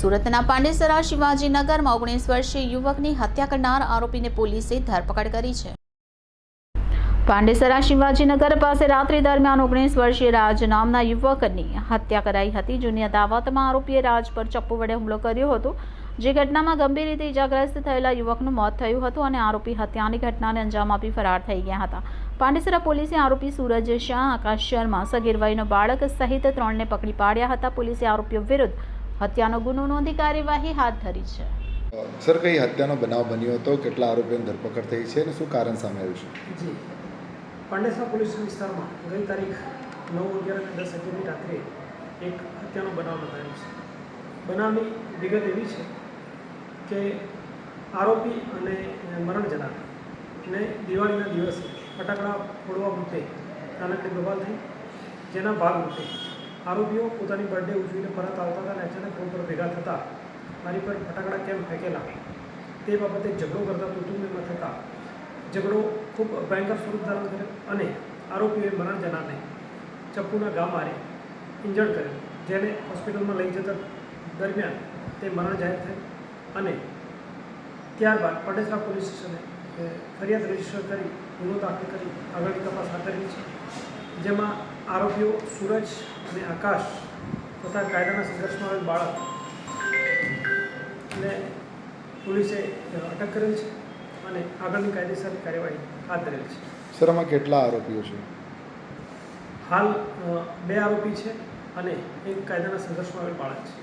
સુરતના પાંડેસરા શિવાજીનગરમાં ઓગણીસ વર્ષીય યુવકની હત્યા કરનાર આરોપીને પોલીસે ધરપકડ કરી છે. પાંડેસરા શિવાજીનગર પાસે રાત્રિ દરમિયાન ઓગણીસ વર્ષીય રાજ નામના યુવકની હત્યા કરાઈ હતી. જૂની અદાવતમાં આરોપીએ રાજ પર ચપ્પુ વડે હુમલો કર્યો હતો, જે ઘટનામાં ગંભીર રીતે ઇજાગ્રસ્ત થયેલા યુવકનું મોત થયું હતું અને આરોપી હત્યાની ઘટનાને અંજામ આપી ફરાર થઈ ગયા હતા. પાંડેસરા પોલીસે આરોપી સુરજ શાહ, આકાશ શર્મા સગીર બાળક સહિત ત્રણને પકડી પાડ્યા હતા. પોલીસે આરોપીઓ વિરુદ્ધ હત્યાનો ગુનો નોંધી કાર્યવાહી હાથ ધરી છે. સર કઈ હત્યાનો બનાવ બન્યો હતો? કેટલા આરોપીઓની ધરપકડ થઈ છે અને શું કારણ સામે આવ્યું છે? જી. પાંડેસરા પોલીસ વિસ્તારમાં ગઈ તારીખ નવ અગિયાર અને દસ અગિયારની રાત્રે એક હત્યાનો બનાવ નોંધાયો છે. બનાવની વિગત એવી છે કે આરોપી અને મરણ જનાર ને દિવાળીના દિવસે ફટાકડા ફોડવા મુદ્દે નાનકડી બબાલ થઈ જેના ભાગરૂપે આરોપીઓ પોતાની બર્થડે ઉજવીને પરત આવતા હતા અને અચાનક રોડ પર ભેગા થતાં મારી પર ફટાકડા કેમ ફેંકેલા? તે બાબતે ઝઘડો કરતા કુટુંબીમાં થતા ઝઘડો ખૂબ ભયંકર સ્વરૂપ ધારણ કર્યો અને આરોપીઓએ મરણ જનારને ચપ્પુના ગામ મારી ઇન્જર્ડ કર્યો, જેને હોસ્પિટલમાં લઈ જતા દરમિયાન તે મરણ જાહેર થઈ અને ત્યારબાદ પટેસરા પોલીસ સ્ટેશને ફરિયાદ રજિસ્ટર કરી ગુનો દાખલ કરી આગળની તપાસ હાથ ધરી છે, જેમાં આરોપીઓ સૂરજ અને આકાશ તથા કાયદાના સંઘર્ષમાં આવેલ બાળકને પોલીસે અટક કરેલ છે અને આગળની કાયદેસર કાર્યવાહી હાથ ધરેલ છે. સર આમાં કેટલા આરોપીઓ છે? હાલ બે આરોપી છે અને એક કાયદાના સંઘર્ષમાં આવેલ બાળક છે.